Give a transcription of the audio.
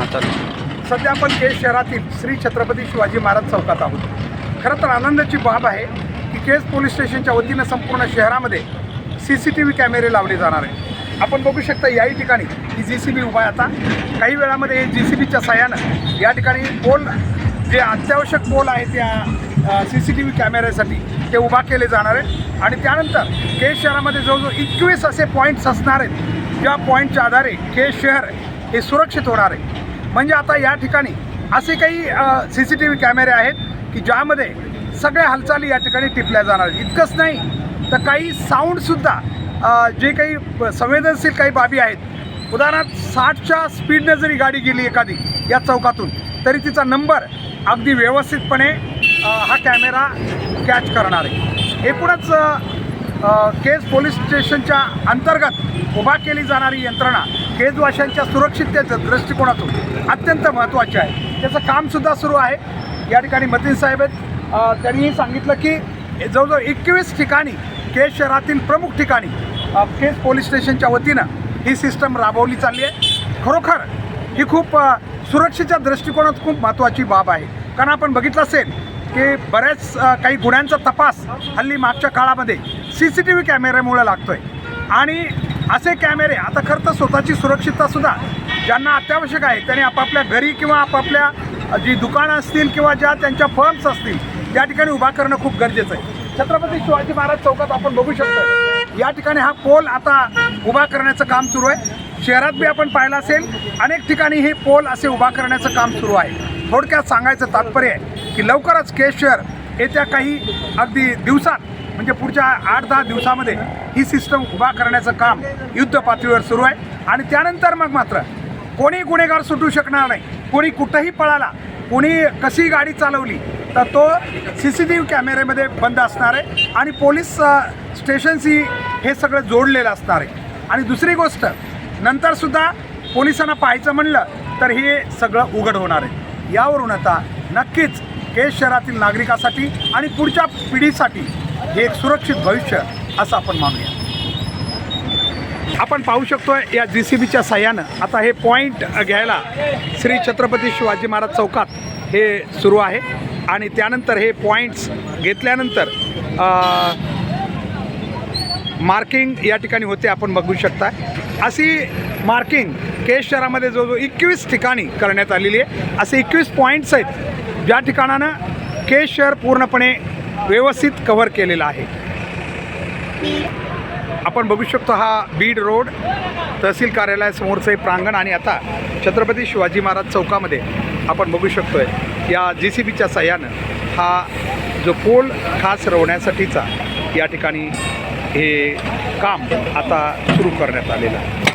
हां चालेल सध्या आपण केज शहरातील श्री छत्रपती शिवाजी महाराज चौकात आहोत. खरं तर आनंदाची बाब आहे की केज पोलीस स्टेशनच्या वतीनं संपूर्ण शहरामध्ये सी सी टी व्ही कॅमेरे लावले जाणार आहे आपण बघू शकता याही ठिकाणी ही जी सी बी उभा आहे आता. काही वेळामध्ये जी सी बीच्या सहाय्यानं या ठिकाणी पोल जे अत्यावश्यक पोल आहे त्या सी सी टी व्ही कॅमेऱ्यासाठी ते उभा केले जाणार आहे आणि त्यानंतर केज शहरामध्ये जवळजवळ एकवीस असे पॉईंट्स असणार आहेत. ज्या पॉईंटच्या आधारे केज शहर हे सुरक्षित होणार आहे. म्हणजे आता या ठिकाणी असे काही सी सी टी व्ही कॅमेरे आहेत की ज्यामध्ये सगळ्या हालचाली या ठिकाणी टिपल्या जाणार. इतकंच नाही तर काही साऊंडसुद्धा जे काही संवेदनशील काही बाबी आहेत उदाहरणार्थ साठच्या स्पीडनं जरी गाडी गेली एखादी या चौकातून तरी तिचा नंबर अगदी व्यवस्थितपणे हा कॅमेरा कॅच करणार आहे. एकूणच केस केज पोलीस स्टेशनच्या अंतर्गत उभा केली जाणारी यंत्रणा केजवाशांच्या सुरक्षिततेच्या दृष्टिकोनातून अत्यंत महत्त्वाचे आहे. त्याचं कामसुद्धा सुरू आहे. या ठिकाणी मतीन साहेब आहेत. त्यांनीही सांगितलं की जवळजवळ एकवीस ठिकाणी केज शहरातील प्रमुख ठिकाणी केज पोलीस स्टेशनच्या वतीनं ही सिस्टम राबवली चालली आहे. खरोखर ही खूप सुरक्षेच्या दृष्टिकोनात खूप महत्त्वाची बाब आहे. कारण आपण बघितलं असेल की बऱ्याच काही गुन्ह्यांचा तपास हल्ली मागच्या काळामध्ये सी सी टी व्ही कॅमेऱ्यामुळे लागतोय. आणि असे कॅमेरे आता खरं तर स्वतःची सुरक्षिततासुद्धा ज्यांना अत्यावश्यक आहे त्यांनी आपापल्या घरी किंवा आपापल्या जी दुकानं असतील किंवा ज्या त्यांच्या फर्म्स असतील त्या ठिकाणी उभा करणं खूप गरजेचं आहे. छत्रपती शिवाजी महाराज चौकात आपण बघू शकतो. या ठिकाणी हा पोल आता उभा करण्याचं काम सुरू आहे. शहरात बी आपण पाहिलं असेल अनेक ठिकाणी हे पोल असे उभा करण्याचं काम सुरू आहे. थोडक्यात सांगायचं तात्पर्य आहे की लवकरच केस शहर येत्या काही अगदी दिवसात म्हणजे पुढच्या आठ दहा दिवसामध्ये ही सिस्टम उभा करण्याचं काम युद्ध पातळीवर सुरू आहे. आणि त्यानंतर मग मात्र कोणी गुन्हेगार सुटू शकणार नाही. कोणी कुठंही पळाला कोणी कशी गाडी चालवली तर तो सी सी टी व्ही कॅमेऱ्यामध्ये बंद असणार आहे. आणि पोलीस स्टेशनशी हे सगळं जोडलेलं असणार आहे. आणि दुसरी गोष्ट नंतरसुद्धा पोलिसांना पाहायचं म्हणलं तर हे सगळं उघड होणार आहे. यावरून आता नक्कीच केस शहरातील नागरिकासाठी आणि पुढच्या पिढीसाठी हे एक सुरक्षित भविष्य असं आपण मानूया. आपण पाहू शकतो या जी सी बीच्या साह्यानं. आता हे पॉईंट घ्यायला श्री छत्रपती शिवाजी महाराज चौकात हे सुरू आहे. आणि त्यानंतर हे पॉईंट्स घेतल्यानंतर मार्किंग या ठिकाणी होते आपण बघू शकता. अशी मार्किंग केस शहरामध्ये जवळजवळ एकवीस ठिकाणी करण्यात आलेली आहे. असे एकवीस पॉईंट्स आहेत. ज्या ठिकाणानं केस शहर पूर्णपणे व्यवस्थित कव्हर केलेलं आहे. आपण बघू शकतो हा बीड रोड तहसील कार्यालयासमोरचं हे प्रांगण आणि आता छत्रपती शिवाजी महाराज चौकामध्ये आपण बघू शकतोय. या जी सी बीच्या सहाय्यानं हा जो पोल खास रवण्यासाठीचा या ठिकाणी हे काम आता सुरू करण्यात आलेलं आहे.